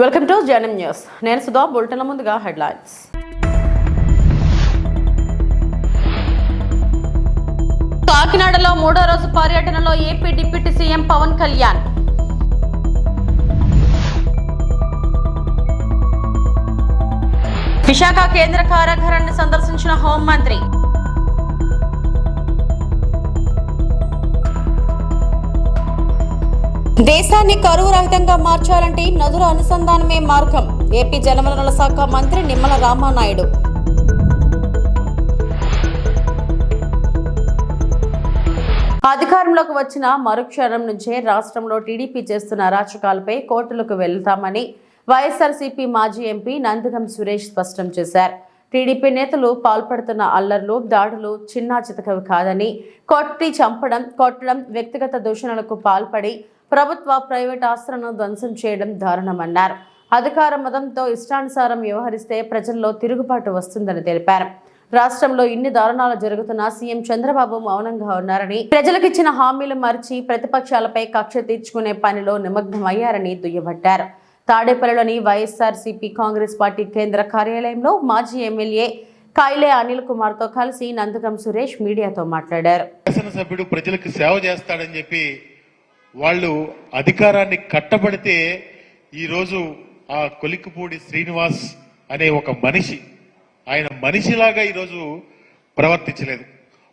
Welcome to జనం news నేను సుధా బులెటిన్ల ముందుగా హెడ్లైన్స్. కాకినాడలో మూడో రోజు పర్యటనలో AP deputy CM Pawan Kalyan. Visakha కేంద్ర కారాగారాన్ని సందర్శించిన హోంమంత్రి దేశాన్ని కరువు రహితంగా మార్చాలంటే నదుల అనుసంధానమే మార్గం. ఏపీ జలవనరుల శాఖ మంత్రి నిమ్మల రామానాయుడు. అధికారంలోకి వచ్చిన మరుక్షణం నుంచే రాష్ట్రంలో టీడీపీ చేస్తున్న అరాచకాలపై కోర్టులకు వెళ్తామని వైఎస్ఆర్సీపీ మాజీ ఎంపీ నందిగం సురేష్ స్పష్టం చేశారు. టీడీపీ నేతలు పాల్పడుతున్న అల్లర్లు దాడులు చిన్నా చితకవి కాదని కొట్టి చంపడం కొట్టడం వ్యక్తిగత దూషణలకు పాల్పడి ప్రభుత్వ ప్రైవేట్ ఆస్తులను ధ్వంసం చేయడం దారుణమన్నారు. అధికార మతంతో ఇష్టానుసారం వ్యవహరిస్తే ప్రజల్లో తిరుగుబాటు వస్తుందని తెలిపారు. రాష్ట్రంలో ఇన్ని దారుణాలు జరుగుతున్నా సీఎం చంద్రబాబు మౌనంగా ఉన్నారని ప్రజలకిచ్చిన హామీలు మరిచి ప్రతిపక్షాలపై కక్ష తీర్చుకునే పనిలో నిమగ్నమయ్యారని దుయ్యబట్టారు. తాడేపల్లిలోని వైఎస్ఆర్సీపీ కాంగ్రెస్ పార్టీ కేంద్ర కార్యాలయంలో మాజీ ఎమ్మెల్యే కైలే అనిల్ కుమార్తో కలిసి నందకం సురేష్ మీడియాతో మాట్లాడారు. శాసనసభ్యుడు ప్రజలకు సేవ చేస్తాడని చెప్పి వాళ్ళు అధికారాన్ని కట్టబడితే ఈరోజు ఆ కొలిక్కుపూడి శ్రీనివాస్ అనే ఒక మనిషి ఆయన మనిషిలాగా ఈరోజు ప్రవర్తించలేదు.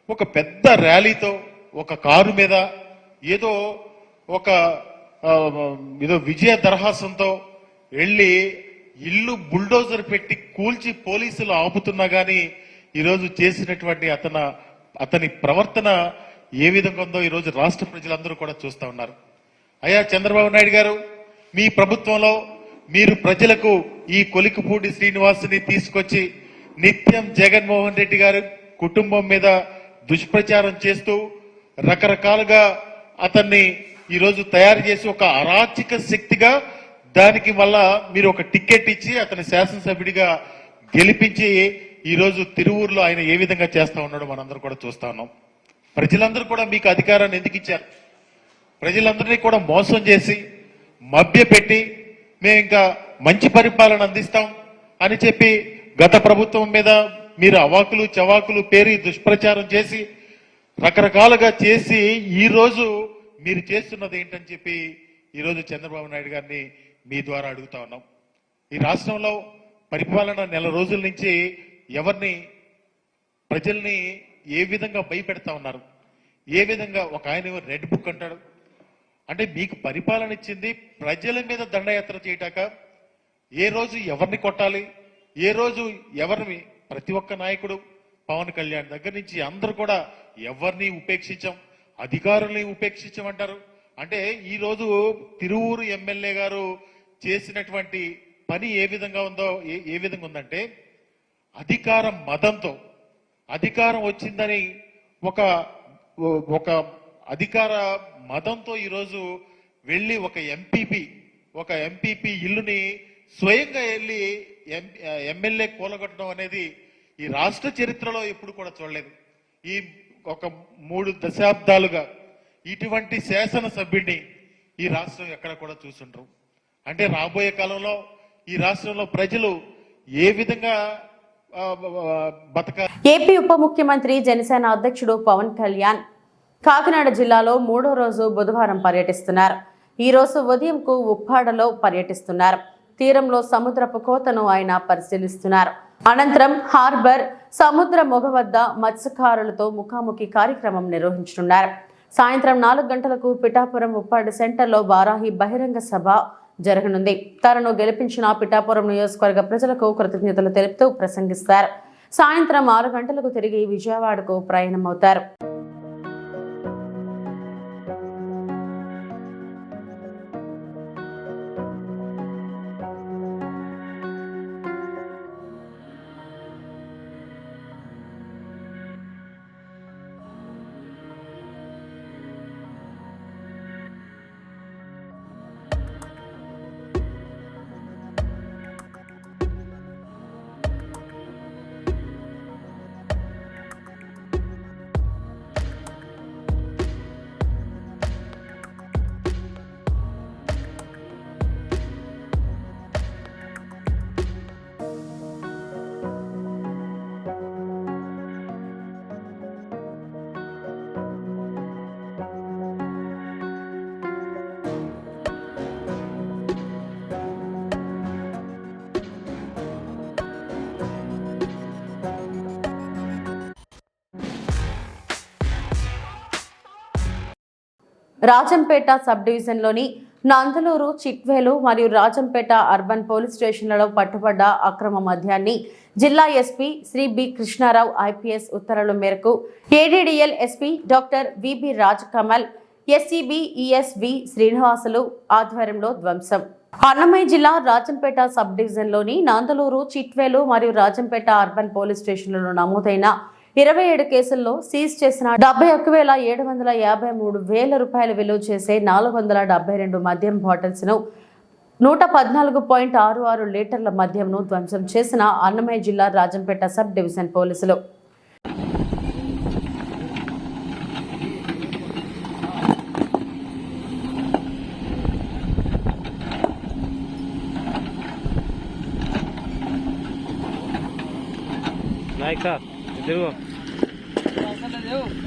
ఒక పెద్ద ర్యాలీతో ఒక కారు మీద ఏదో ఒక ఏదో విజయ దరహాసంతో వెళ్ళి ఇల్లు బుల్డోజర్ పెట్టి కూల్చి పోలీసులు ఆపుతున్నా కానీ ఈరోజు చేసినటువంటి అతన అతని ప్రవర్తన ఏ విధంగా ఉందో ఈరోజు రాష్ట్ర ప్రజలందరూ కూడా చూస్తా ఉన్నారు. అయ్యా చంద్రబాబు నాయుడు గారు మీ ప్రభుత్వంలో మీరు ప్రజలకు ఈ కొలికపూడి శ్రీనివాసుని తీసుకొచ్చి నిత్యం జగన్మోహన్ రెడ్డి గారి కుటుంబం మీద దుష్ప్రచారం చేస్తూ రకరకాలుగా అతన్ని ఈరోజు తయారు చేసి ఒక అరాచక శక్తిగా దానికి వల్ల మీరు ఒక టికెట్ ఇచ్చి అతని శాసనసభ్యుడిగా గెలిపించి ఈరోజు తిరువూరులో ఆయన ఏ విధంగా చేస్తా ఉన్నాడో మనందరూ కూడా చూస్తా ఉన్నాం. ప్రజలందరూ కూడా మీకు అధికారాన్ని ఎందుకు ఇచ్చారు? ప్రజలందరినీ కూడా మోసం చేసి మభ్యపెట్టి మేము ఇంకా మంచి పరిపాలన అందిస్తాం అని చెప్పి గత ప్రభుత్వం మీద మీరు అవాకులు చవాకులు పేరి దుష్ప్రచారం చేసి రకరకాలుగా చేసి ఈరోజు మీరు చేస్తున్నది ఏంటని చెప్పి ఈరోజు చంద్రబాబు నాయుడు గారిని మీ ద్వారా అడుగుతా ఉన్నాం. ఈ రాష్ట్రంలో పరిపాలన నెల రోజుల నుంచి ఎవరిని ప్రజల్ని ఏ విధంగా భయపెడతా ఉన్నారు? ఏ విధంగా ఒక ఆయన రెడ్ బుక్ అంటాడు? అంటే మీకు పరిపాలన ఇచ్చింది ప్రజల మీద దండయాత్ర చేయటాక ఏ రోజు ఎవరిని కొట్టాలి? ఏ రోజు ఎవరిని? ప్రతి ఒక్క నాయకుడు పవన్ కళ్యాణ్ దగ్గర నుంచి అందరూ కూడా ఎవరిని ఉపేక్షించం? అధికారుల్ని ఉపేక్షించమంటారు? అంటే ఈ రోజు తిరువూరు ఎమ్మెల్యే గారు చేసినటువంటి పని ఏ విధంగా ఉందో ఏ- ఏ విధంగా ఉందంటే అధికార మతంతో అధికారం వచ్చిందని ఒక ఒక అధికార మతంతో ఈరోజు వెళ్ళి ఒక ఎంపీపీ ఒక ఎంపీపీ ఇల్లుని స్వయంగా వెళ్ళి ఎం- ఎమ్మెల్యే కూలగొట్టడం అనేది ఈ రాష్ట్ర చరిత్రలో ఎప్పుడు కూడా చూడలేదు. ఈ ఒక మూడు దశాబ్దాలుగా ఇటువంటి శాసనసభ్యుడిని ఈ రాష్ట్రం ఎక్కడ కూడా చూసుంటారు అంటే రాబోయే కాలంలో ఈ రాష్ట్రంలో ప్రజలు ఏ విధంగా ఏపీ ఉప ముఖ్యమంత్రి జనసేన అధ్యక్షుడు పవన్ కళ్యాణ్ కాకినాడ జిల్లాలో మూడో రోజు బుధవారం పర్యటిస్తున్నారు. ఈ రోజు ఉదయంకు ఉప్పాడలో పర్యటిస్తున్నారు. తీరంలో సముద్రపు కోతను ఆయన పరిశీలిస్తున్నారు. అనంతరం హార్బర్ సముద్ర మొగ వద్ద మత్స్యకారులతో ముఖాముఖి కార్యక్రమం నిర్వహించనున్నారు. సాయంత్రం నాలుగు గంటలకు పిఠాపురం ఉప్పాడు సెంటర్లో వారాహి బహిరంగ సభ జరగనుంది. తనను గెలిపించిన పిఠాపురం నియోజకవర్గ ప్రజలకు కృతజ్ఞతలు తెలుపుతూ ప్రసంగిస్తారు. సాయంత్రం ఆరు గంటలకు తిరిగి విజయవాడకు ప్రయాణమవుతారు. రాజంపేట సబ్ డివిజన్లోని నందలూరు చిట్వేలు మరియు రాజంపేట అర్బన్ పోలీస్ స్టేషన్లలో పట్టుబడ్డ అక్రమ మద్యాన్ని జిల్లా SP Shri B Krishnarao IPS ఉత్తర్వుల మేరకు ADDL SP doctor VB Raj Kamal SCB ESV Srinivasulu ఆధ్వర్యంలో ధ్వంసం. అన్నమయ్య జిల్లా రాజంపేట సబ్ డివిజన్లోని నాందలూరు చిట్వేలు మరియు రాజంపేట అర్బన్ పోలీస్ స్టేషన్లలో నమోదైన ఇరవై ఏడు కేసుల్లో సీజ్ చేసిన డెబ్బై ఒక్క వేల ఏడు వందల యాభై మూడు వేల రూపాయలు విలువ చేసే నాలుగు వందల డెబ్బై రెండు మద్యం బాటిల్స్ను నూట పద్నాలుగు పాయింట్ ఆరు ఆరు లీటర్ల మద్యంను ధ్వంసం చేసిన అన్నమయ్య జిల్లా రాజంపేట సబ్ డివిజన్ పోలీసులు. నాయక తిరుగు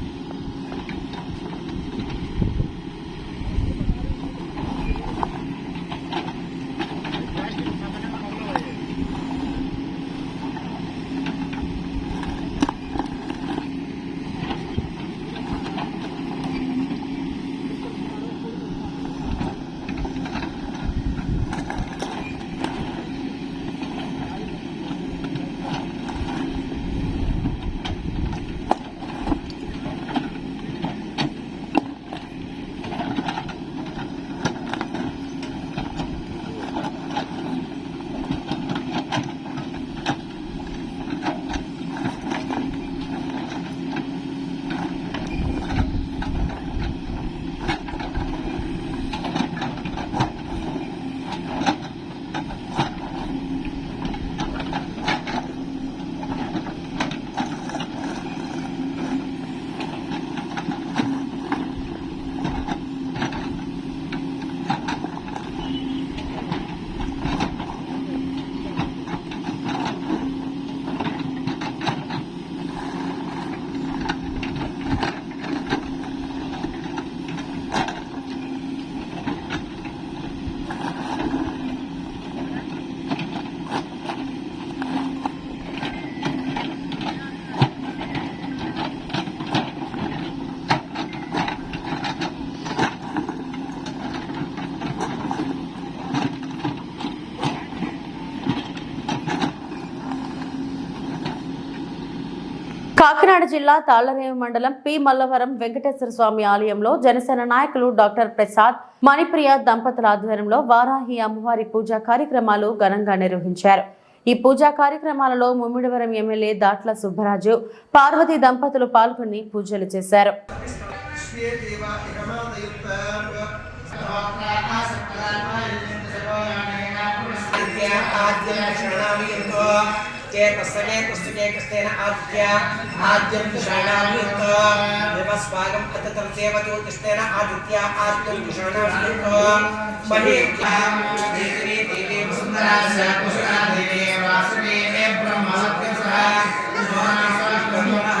కాకినాడ జిల్లా తాళ్ళరేవు మండలం పి. మల్లవరం వెంకటేశ్వర స్వామి ఆలయంలో జనసేన నాయకులు డాక్టర్ ప్రసాద్ మణిప్రియ దంపతుల ఆధ్వర్యంలో వారాహి అమ్మవారి పూజా కార్యక్రమాలు ఘనంగా నిర్వహించారు. ఈ పూజా కార్యక్రమాలలో ముమ్మిడివరం ఎమ్మెల్యే దాట్ల సుబ్బరాజు పార్వతి దంపతులు పాల్గొని పూజలు చేశారు. चेतस्समे कुस्तुकेकस्तेन आदित्या आद्यं तुषाणाभियुक्त देवस्वागम् अततं देवज्योतिस्तेन आदित्या आद्यं तुषाणाभियुक्त बहिर्या देवी देवी वसुन्धरा स कुशला देवी वासुदेवे ब्रह्मसत्यसः ब्रह्मणः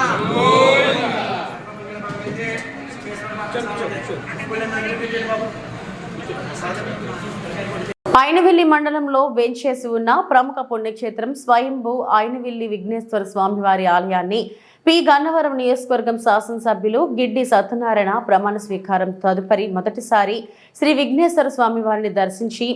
ఆయనవెల్లి మండలంలో వేంచేసి ఉన్న ప్రముఖ పుణ్యక్షేత్రం స్వయంభూ ఆయనవెల్లి విఘ్నేశ్వర స్వామివారి ఆలయాన్ని పి. గన్నవరం నియోజకవర్గం శాసనసభ్యులు గిడ్డి సత్యనారాయణ ప్రమాణ స్వీకారం తదుపరి మొదటిసారి శ్రీ విఘ్నేశ్వర స్వామివారిని దర్శించి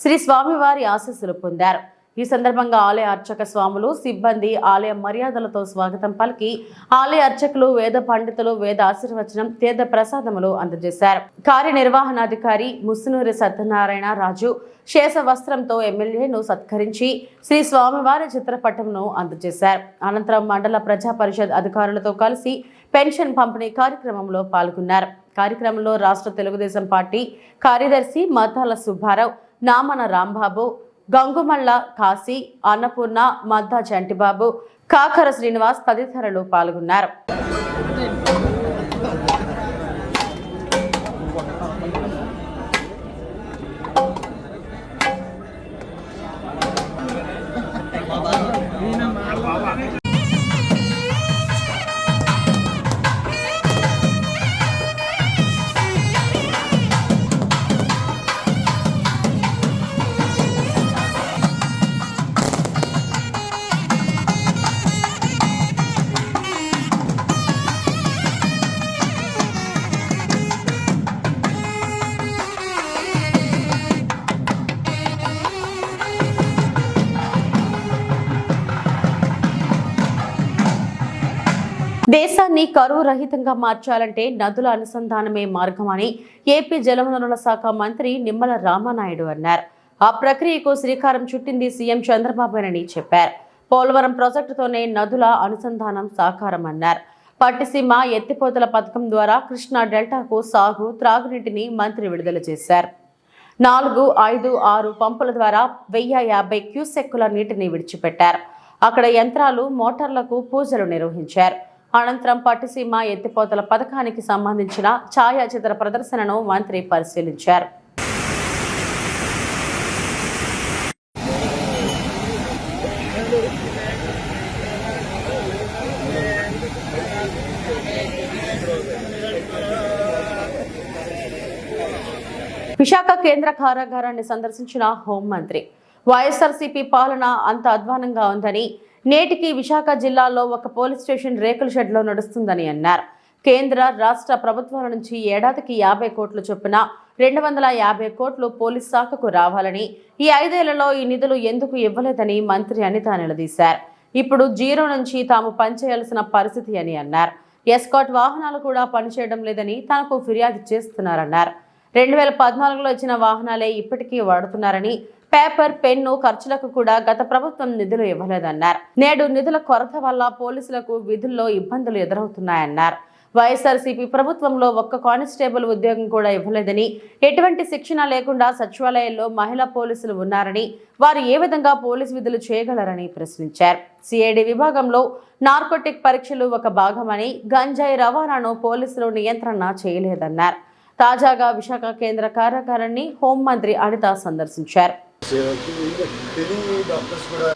శ్రీ స్వామివారి ఆశీస్సులు పొందారు. ఈ సందర్భంగా ఆలయ అర్చక స్వాములు సిబ్బంది ఆలయ మర్యాదలతో స్వాగతం పలికి ఆలయ అర్చకులు వేద పండితులు వేద ఆశీర్వచనం తీర్థ ప్రసాదములు అందజేశారు. కార్యనిర్వహణాధికారి ముసునూరి సత్యనారాయణ రాజు శేష వస్త్రంతో ఎమ్మెల్యేను సత్కరించి శ్రీ స్వామివారి చిత్రపటంను అందజేశారు. అనంతరం మండల ప్రజా పరిషత్ అధికారులతో కలిసి పెన్షన్ పంపిణీ కార్యక్రమంలో పాల్గొన్నారు. కార్యక్రమంలో రాష్ట్ర తెలుగుదేశం పార్టీ కార్యదర్శి మతాల సుబ్బారావు నామన రాంబాబు గంగుమల్ల కాశీ అన్నపూర్ణ మద్దా జంటిబాబు కాకర శ్రీనివాస్ తదితరులు పాల్గొన్నారు. కరువు రహితంగా మార్చాలంటే నదుల అనుసంధానమే మార్గమని ఏపీ జలవనరుల శాఖ మంత్రి నిమ్మల రామానాయుడు అన్నారు. ఆ ప్రక్రియకు శ్రీకారం చుట్టింది సీఎం చంద్రబాబునని చెప్పారు. పోలవరం ప్రాజెక్టుతోనే నదుల అనుసంధానం సాకారం అన్నారు. పట్టిసీమ ఎత్తిపోతల పథకం ద్వారా కృష్ణా డెల్టాకు సాగు త్రాగునీటిని మంత్రి విడుదల చేశారు. నాలుగు ఐదు ఆరు పంపుల ద్వారా వెయ్యి యాభై క్యూసెక్కుల నీటిని విడిచిపెట్టారు. అక్కడ యంత్రాలు మోటార్లకు పూజలు నిర్వహించారు. అనంతరం పట్టిసీమ ఎత్తిపోతల పథకానికి సంబంధించిన ఛాయాచిత్ర ప్రదర్శనను మంత్రి పరిశీలించారు. విశాఖ కేంద్ర కారాగారాన్ని సందర్శించిన హోంమంత్రి వైఎస్ఆర్సీపీ పాలన అంత అధ్వానంగా ఉందని నేటికి విశాఖ జిల్లాలో ఒక పోలీస్ స్టేషన్ రేకుల షెడ్లో నడుస్తుందని అన్నారు. కేంద్ర రాష్ట్ర ప్రభుత్వాల నుంచి ఏడాదికి యాభై కోట్లు చొప్పున రెండు వందల యాభై కోట్లు పోలీస్ శాఖకు రావాలని ఈ ఐదేళ్ళలో ఈ నిధులు ఎందుకు ఇవ్వలేదని మంత్రి అనిత నిలదీశారు. ఇప్పుడు జీరో నుంచి తాము పనిచేయాల్సిన పరిస్థితి అని అన్నారు. ఎస్కాట్ వాహనాలు కూడా పనిచేయడం లేదని తనకు ఫిర్యాదు చేస్తున్నారన్నారు. రెండు వేల పద్నాలుగులో ఇచ్చిన వాహనాలే ఇప్పటికీ వాడుతున్నారని పేపర్ పెన్ను ఖర్చులకు కూడా గత ప్రభుత్వం నిధులు ఇవ్వలేదన్నారు. నేడు నిధుల కొరత వల్ల పోలీసులకు విధుల్లో ఇబ్బందులు ఎదురవుతున్నాయన్నారు. వైఎస్ఆర్సీపీ ప్రభుత్వంలో ఒక్క కానిస్టేబుల్ ఉద్యోగం కూడా ఇవ్వలేదని ఎటువంటి శిక్షణ లేకుండా సచివాలయాల్లో మహిళా పోలీసులు ఉన్నారని వారు ఏ విధంగా పోలీసు విధులు చేయగలరని ప్రశ్నించారు. సిఐడి విభాగంలో నార్కోటిక్ పరీక్షలు ఒక భాగమని గంజాయి రవాణాను పోలీసులు నియంత్రణ చేయలేదన్నారు. తాజాగా విశాఖ కేంద్ర కార్యాగారాన్ని హోంమంత్రి అనిత సందర్శించారు. తెలుగు డాక్టర్స్ కూడా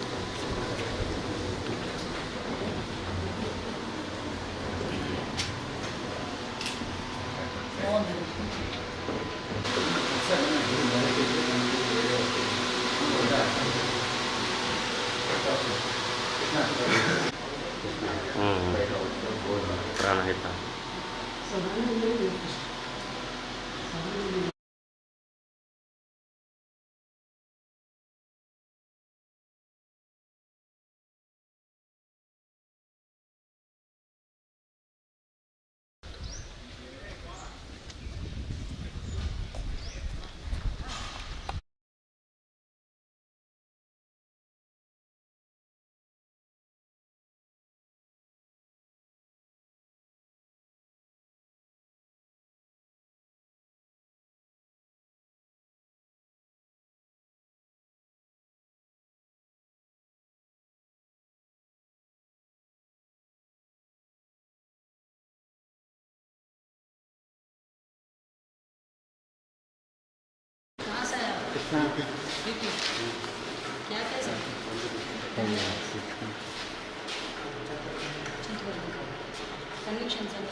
이렇게. 약해서. 컨넥션 선으로.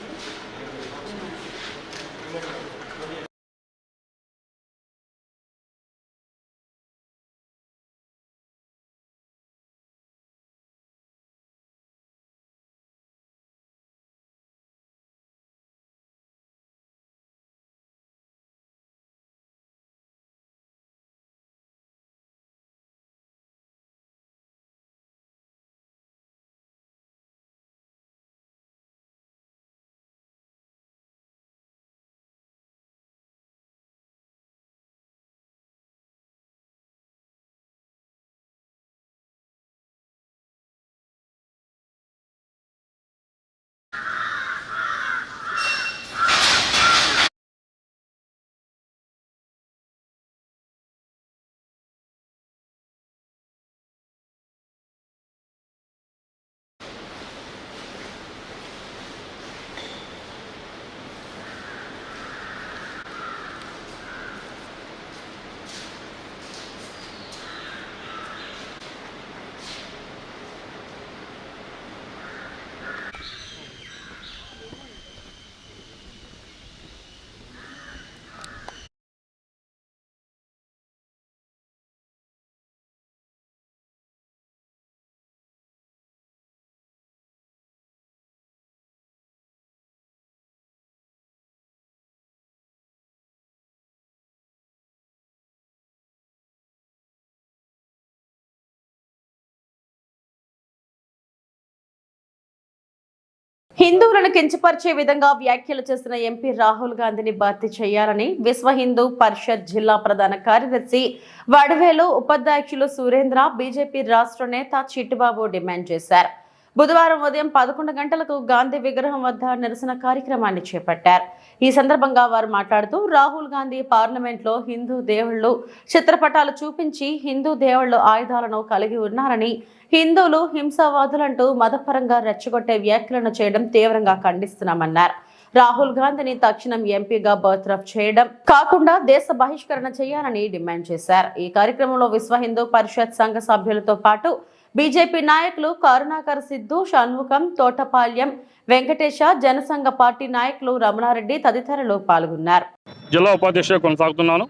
హిందువులను కించపరిచే విధంగా వ్యాఖ్యలు చేసిన ఎంపీ రాహుల్ గాంధీని భర్తీ చేయాలని విశ్వ హిందూ పరిషత్ జిల్లా ప్రధాన కార్యదర్శి వడవేలు ఉపాధ్యక్షులు సురేంద్ర బీజేపీ రాష్ట్ర నేత చిట్టుబాబు డిమాండ్ చేశారు. బుధవారం ఉదయం పదకొండు గంటలకు గాంధీ విగ్రహం వద్ద నిరసన కార్యక్రమాన్ని చేపట్టారు. ఈ సందర్భంగా వారు మాట్లాడుతూ రాహుల్ గాంధీ పార్లమెంట్లో హిందూ దేవుళ్ళు చిత్రపటాలు చూపించి హిందూ దేవుళ్ళు ఆయుధాలను కలిగి ఉన్నారని హిందువులు హింసావాదులంటూ మతపరంగా రెచ్చగొట్టే వ్యాఖ్యలను చేయడం తీవ్రంగా ఖండిస్తున్నామన్నారు. రాహుల్ గాంధీని తక్షణం ఎంపీగా బర్త్రఫ్ చేయడం కాకుండా దేశ బహిష్కరణ చేయాలని డిమాండ్ చేశారు. ఈ కార్యక్రమంలో విశ్వ హిందూ పరిషత్ సంఘ సభ్యులతో పాటు బీజేపీ నాయకులు కరుణాకర్ సిద్ధు షణ్ముఖం తోటపాల్యం వెంకటేశ జనసంఘ పార్టీ నాయకులు రమణారెడ్డి తదితరులు పాల్గొన్నారు. జిల్లా ఉపాధ్యక్షుడు కొనసాగుతున్నాను.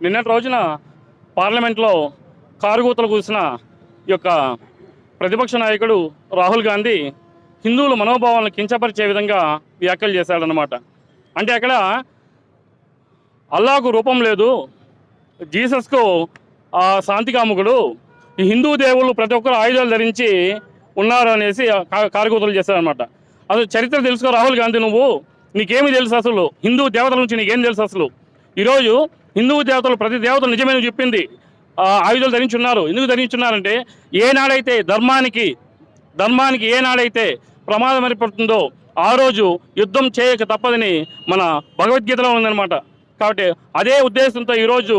నిన్నటి రోజున పార్లమెంట్లో కారుగూతలు కూసిన ఈ యొక్క ప్రతిపక్ష నాయకుడు రాహుల్ గాంధీ హిందువుల మనోభావాలను కించపరిచే విధంగా వ్యాఖ్యలు చేశాడనమాట అంటే అక్కడ అల్లాకు రూపం లేదు జీసస్కు శాంతికాముకుడు ఈ హిందూ దేవుళ్ళు ప్రతి ఒక్కరు ఆయుధాలు ధరించి ఉన్నారు అనేసి కారకూతలు కారుగూతలు చేశారనమాట అసలు చరిత్ర తెలుసుకో రాహుల్ గాంధీ నువ్వు? నీకేమి తెలుసు అసలు? హిందూ దేవతల నుంచి నీకేం తెలుసు అసలు? ఈరోజు హిందూ దేవతలు ప్రతి దేవతలు నిజమే నువ్వు చెప్పింది. ఆయుధాలు ధరించి ఉన్నారు ఎందుకు ధరించి ఉన్నారంటే ఏనాడైతే ధర్మానికి ధర్మానికి ఏనాడైతే ప్రమాదం ఏర్పడుతుందో ఆ రోజు యుద్ధం చేయక తప్పదని మన భగవద్గీతలో ఉందన్నమాట. కాబట్టి అదే ఉద్దేశంతో ఈరోజు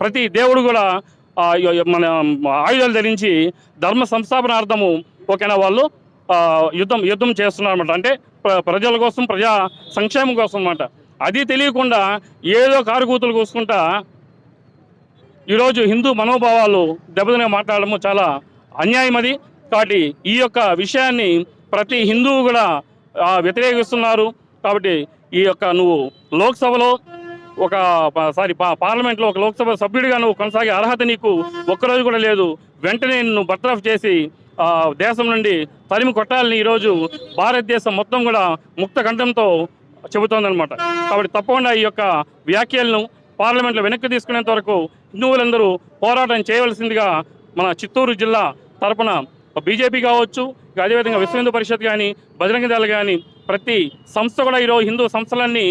ప్రతి దేవుడు కూడా మన ఆయుధాలు ధరించి ధర్మ సంస్థాపనార్థము ఓకేనా వాళ్ళు? యుద్ధం యుద్ధం చేస్తున్నారు అనమాట అంటే ప్ర- ప్రజల కోసం ప్రజా సంక్షేమం కోసం అనమాట అది తెలియకుండా ఏదో కారుకూతులు కూసుకుంటా ఈరోజు హిందూ మనోభావాలు దెబ్బతినే మాట్లాడడము చాలా అన్యాయం అది. కాబట్టి ఈ యొక్క విషయాన్ని ప్రతి హిందువు కూడా వ్యతిరేకిస్తున్నారు. కాబట్టి ఈ యొక్క నువ్వు లోక్సభలో ఒక సారీ పా- పార్లమెంట్లో ఒక లోక్సభ సభ్యుడిగా నువ్వు కొనసాగే అర్హత నీకు ఒక్కరోజు కూడా లేదు. వెంటనే నువ్వు బర్తరఫ్ చేసి దేశం నుండి తరిమి కొట్టాలని ఈరోజు భారతదేశం మొత్తం కూడా ముక్త కంఠంతో చెబుతోందనమాట కాబట్టి తప్పకుండా ఈ యొక్క వ్యాఖ్యలను పార్లమెంట్లో వెనక్కి తీసుకునేంత వరకు హిందువులందరూ పోరాటం చేయవలసిందిగా మన చిత్తూరు జిల్లా తరపున బీజేపీ కావచ్చు అదేవిధంగా విశ్వ హిందూ పరిషత్ కానీ బజరంగ దళ కానీ ప్రతి సంస్థ కూడా ఈరోజు హిందూ సంస్థలన్నీ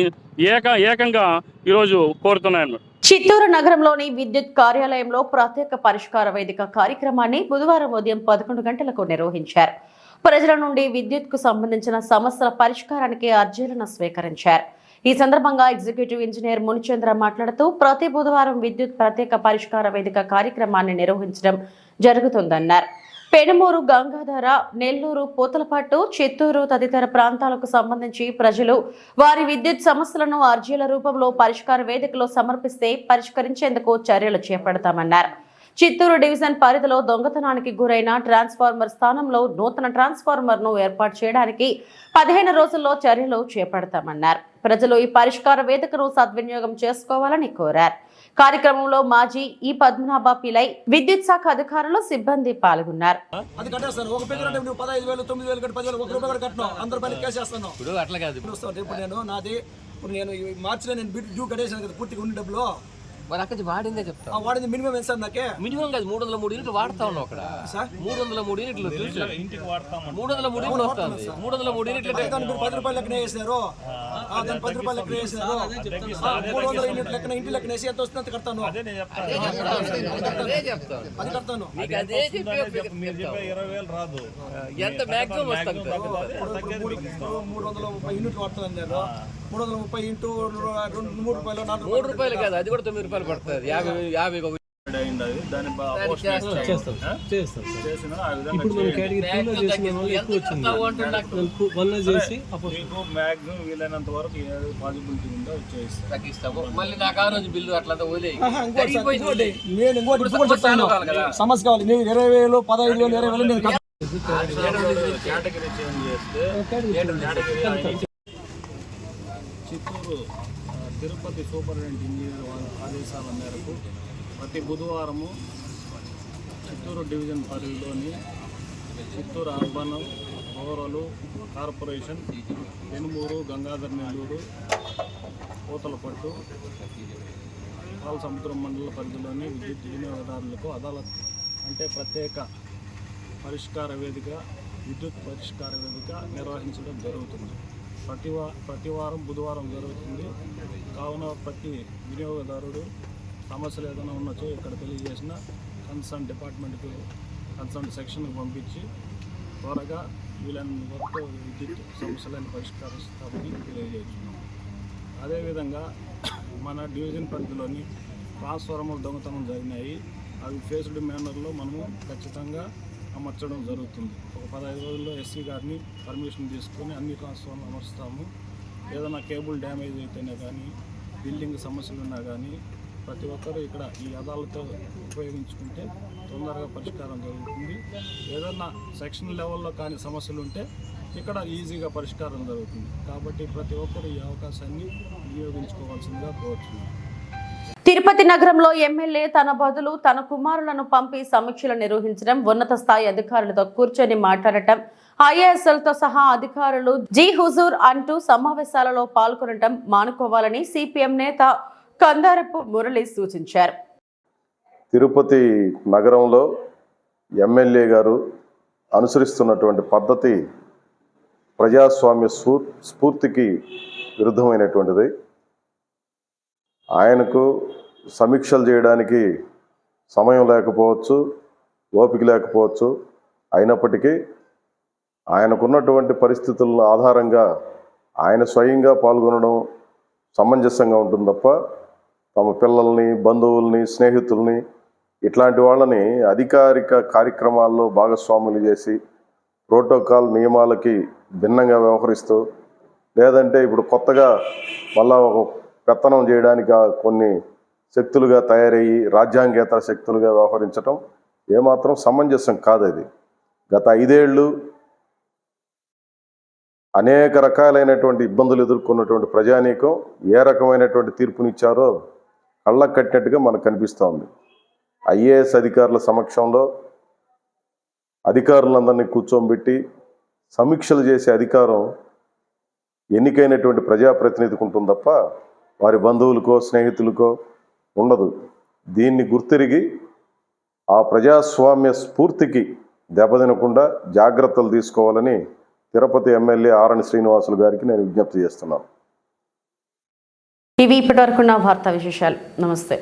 ఏక ఏకంగా ఈరోజు కోరుతున్నాయన్నమాట. చిత్తూరు నగరంలోని విద్యుత్ కార్యాలయంలో ప్రత్యేక పరిష్కార వేదిక కార్యక్రమాన్ని బుధవారం ఉదయం పదకొండు గంటలకు నిర్వహించారు. ప్రజల నుండి విద్యుత్కు సంబంధించిన సమస్యల పరిష్కారానికి అర్జీలను స్వీకరించారు. ఈ సందర్భంగా ఎగ్జిక్యూటివ్ ఇంజనీర్ మునిచంద్ర మాట్లాడుతూ ప్రతి బుధవారం విద్యుత్ ప్రత్యేక పరిష్కార వేదిక కార్యక్రమాన్ని నిర్వహించడం జరుగుతుందన్నారు. పెనుమూరు గంగాధర నెల్లూరు పూతలపాటు చిత్తూరు తదితర ప్రాంతాలకు సంబంధించి ప్రజలు వారి విద్యుత్ సమస్యలను అర్జీల రూపంలో పరిష్కార వేదికలో సమర్పిస్తే పరిష్కరించేందుకు చర్యలు చేపడతామన్నారు. చిత్తూరు డివిజన్ పరిధిలో దొంగతనానికి గురైన ట్రాన్స్ఫార్మర్ స్థానంలో నూతన ట్రాన్స్ఫార్మర్ను ఏర్పాటు చేయడానికి పదిహేను రోజుల్లో చర్యలు చేపడతామన్నారు. ప్రజలు ఈ పరిష్కార వేదికను సద్వినియోగం చేసుకోవాలని కోరారు. కార్యక్రమంలో మాజీ ఈ పద్మనాభ పిలై విద్యుత్ శాఖ అధికారులు సిబ్బంది పాల్గొన్నారు. ఇప్పుడు వస్తాను. నేను నాది ఇప్పుడు నేను మార్చిలో నేను డ్యూ కట్టేసాను కదా పూర్తిగా ఉండి డబ్బులు. మరి అక్కడ వాడిందే చెప్తా ఆ వాడింది మినిమం ఎంత సార్ నాకే? మినిమం కాదు మూడు వందల మూడు యూనిట్లు వాడుతా ఉన్నావు అక్కడ. మూడు వందల మూడు యూనిట్లు తెలుసు మూడు వందల మూడు యూనిట్లు వస్తుంది. మూడు వందల మూడు యూనిట్లు పది రూపాయలు లెక్కన వేసినారు. ఆ, దాన్ని పది రూపాయలు లెక్కన వేసినారు. మూడు వందల యూనిట్ లెక్కన ఇంటి లెక్కన వేసి ఎంత వస్తుంది అంత కడతాను. అదే కడతాను. ఎంత వస్తుంది? మూడు వందల ముప్పై యూనిట్లు వాడుతున్నాను నేను మూడు వందల ముప్పై ఇంటూ మూడు రూపాయలు నాలుగు మూడు రూపాయలు కాదు అది కూడా తొమ్మిది రూపాయలు పడుతుంది. యాభై యాభై ఒక దానికి చేస్తాం. ఇప్పుడు మనం కేటగిరీ టూలో చేసిన వాళ్ళు ఎక్కువ వచ్చింది. తక్కువ అంటున్నా. వన్ చేసి అప్పుడు మీకు మ్యాక్సిమం వీలైనంత వరకు పాసిబిలిటీ ఉందో తగ్గిస్తాము మళ్ళీ నాకు ఆ రోజు బిల్లు అట్లా ఇంకోటి ఇంకోటి. చెప్తాను. సమస్య కావాలి. నేను ఇరవై వేలు పదహైదు వేలు ఇరవై వేలు నేను కేటగిరీ చేంజ్ చేస్తే. చిత్తూరు తిరుపతి సూపరింటెండెంట్ ఇంజనీర్ వాళ్ళ ఆదేశాల మేరకు ప్రతి బుధవారము చిత్తూరు డివిజన్ పరిధిలోని చిత్తూరు అర్బన్ పౌరలు కార్పొరేషన్ పెనుమూరు గంగాధర్ నెల్లూరు పూతలపట్టు పాల సముద్రం మండల పరిధిలోని విద్యుత్ వినియోగదారులకు అదాలత్ అంటే ప్రత్యేక పరిష్కార వేదిక విద్యుత్ పరిష్కార వేదిక నిర్వహించడం జరుగుతుంది. ప్రతి ప్రతి వారం బుధవారం జరుగుతుంది. కావున ప్రతి వినియోగదారుడు సమస్యలు ఏదైనా ఉన్నచో ఇక్కడ తెలియజేసిన కన్సర్న్ డిపార్ట్మెంట్కి కన్సర్న్ సెక్షన్కి పంపించి త్వరగా వీళ్ళని వరకు విద్యుత్ సమస్యలను పరిష్కరిస్తామని తెలియజేస్తున్నాం. అదేవిధంగా మన డివిజన్ పరిధిలోని ట్రాన్స్ఫార్మర్ దొంగతనం జరిగినాయి. అవి ఫేస్డ్ మేనర్లో మనము ఖచ్చితంగా అమర్చడం జరుగుతుంది. ఒక పదహైదు రోజుల్లో ఎస్సీ గారిని పర్మిషన్ తీసుకొని అన్ని ట్రాన్స్ఫార్మర్ అమర్చుతాము. ఏదైనా కేబుల్ డ్యామేజ్ అయితేనే కానీ బిల్డింగ్ సమస్యలు ఉన్నా కానీ ప్రతి ఒక్కరూ ఇక్కడ ఈ అదాలతో ఉపయోగించుకుంటే తొందరగా పరిష్కారం జరుగుతుంది. ఏదన్నా సెక్షన్ లెవెల్లో కానీ సమస్యలు ఉంటే ఇక్కడ ఈజీగా పరిష్కారం జరుగుతుంది. కాబట్టి ప్రతి ఒక్కరు ఈ అవకాశాన్ని వినియోగించుకోవాల్సిందిగా కోరుతున్నాను తిరుపతి నగరంలో ఎమ్మెల్యే తన బదులు తన కుమారులను పంపి సమీక్షలు నిర్వహించడం ఉన్నత స్థాయి అధికారులతో కూర్చొని మాట్లాడటం ఐఏఎస్ఎల్తో సహా అధికారులు జీ హుజూర్ అంటూ సమావేశాలలో పాల్గొనడం మానుకోవాలని సిపిఎం నేత కందారపు మురళి సూచించారు. తిరుపతి నగరంలో ఎమ్మెల్యే గారు అనుసరిస్తున్నటువంటి పద్ధతి ప్రజాస్వామ్య స్ఫూ స్ఫూర్తికి విరుద్ధమైనటువంటిది. ఆయనకు సమీక్షలు చేయడానికి సమయం లేకపోవచ్చు ఓపిక లేకపోవచ్చు. అయినప్పటికీ ఆయనకున్నటువంటి పరిస్థితులను ఆధారంగా ఆయన స్వయంగా పాల్గొనడం సమంజసంగా ఉంటుంది తప్ప తమ పిల్లల్ని బంధువుల్ని స్నేహితుల్ని ఇట్లాంటి వాళ్ళని అధికారిక కార్యక్రమాల్లో భాగస్వాములు చేసి ప్రోటోకాల్ నియమాలకి భిన్నంగా వ్యవహరిస్తూ లేదంటే ఇప్పుడు కొత్తగా మళ్ళా ఒక పెత్తనం చేయడానికి కొన్ని శక్తులుగా తయారయ్యి రాజ్యాంగేతర శక్తులుగా వ్యవహరించడం ఏమాత్రం సమంజసం కాదు అది గత ఐదేళ్ళు అనేక రకాలైనటువంటి ఇబ్బందులు ఎదుర్కొన్నటువంటి ప్రజానీకం ఏ రకమైనటువంటి తీర్పునిచ్చారో కళ్ళ కట్టినట్టుగా మనకు కనిపిస్తోంది ఐఏఎస్ అధికారుల సమక్షంలో అధికారులందరినీ కూర్చోబెట్టి సమీక్షలు చేసే అధికారం ఎన్నికైనటువంటి ప్రజాప్రతినిధికి ఉంటుంది తప్ప వారి బంధువులకో స్నేహితులకో ఉండదు. దీన్ని గుర్తిరిగి ఆ ప్రజాస్వామ్య స్ఫూర్తికి దెబ్బతినకుండా జాగ్రత్తలు తీసుకోవాలని తిరుపతి ఎమ్మెల్యే ఆరణి శ్రీనివాసులు గారికి నేను విజ్ఞప్తి చేస్తున్నాను. ఇవి ఇప్పటివరకున్న వార్తా విశేషాలు. నమస్తే.